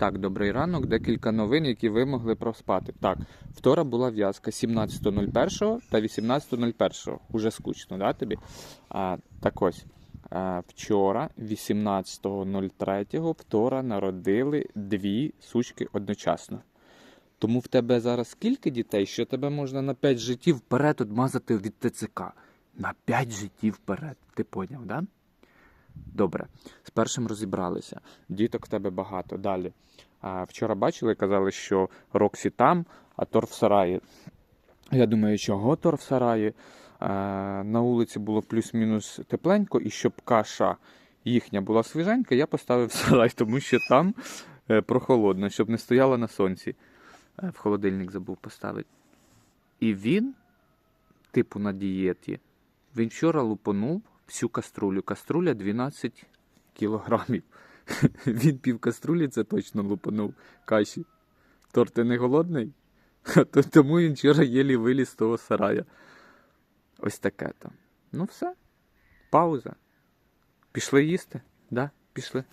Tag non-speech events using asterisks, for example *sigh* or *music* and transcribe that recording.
Так, добрий ранок. Декілька новин, які ви могли проспати. Так, вчора була в'язка 17.01 та 18.01. Уже скучно, да, тобі? А, так ось. А, вчора, 18.03, вчора народили дві сучки одночасно. Тому в тебе зараз скільки дітей, що тебе можна на 5 життів вперед одмазати від ТЦК? На 5 життів вперед. Ти поняв, да? Добре, з першим розібралися. Діток в тебе багато. Далі. А, вчора бачили, казали, що Роксі там, а Тор в сараї. Я думаю, чого Тор в сараї? А, на вулиці було плюс-мінус тепленько, і щоб каша їхня була свіженька, я поставив *laughs* сарай, тому що там е, прохолодно, щоб не стояла на сонці. Е, в холодильник забув поставити. І він, типу, на дієті, він вчора лупанув всю каструлю. Каструля 12 кілограмів. *laughs* Він пів каструлі це точно лупанув каші. Торти не голодний? *laughs* Тому він вчора єлі виліз з того сарая. Ось таке там. Ну все. Пауза. Пішли їсти? Да, пішли.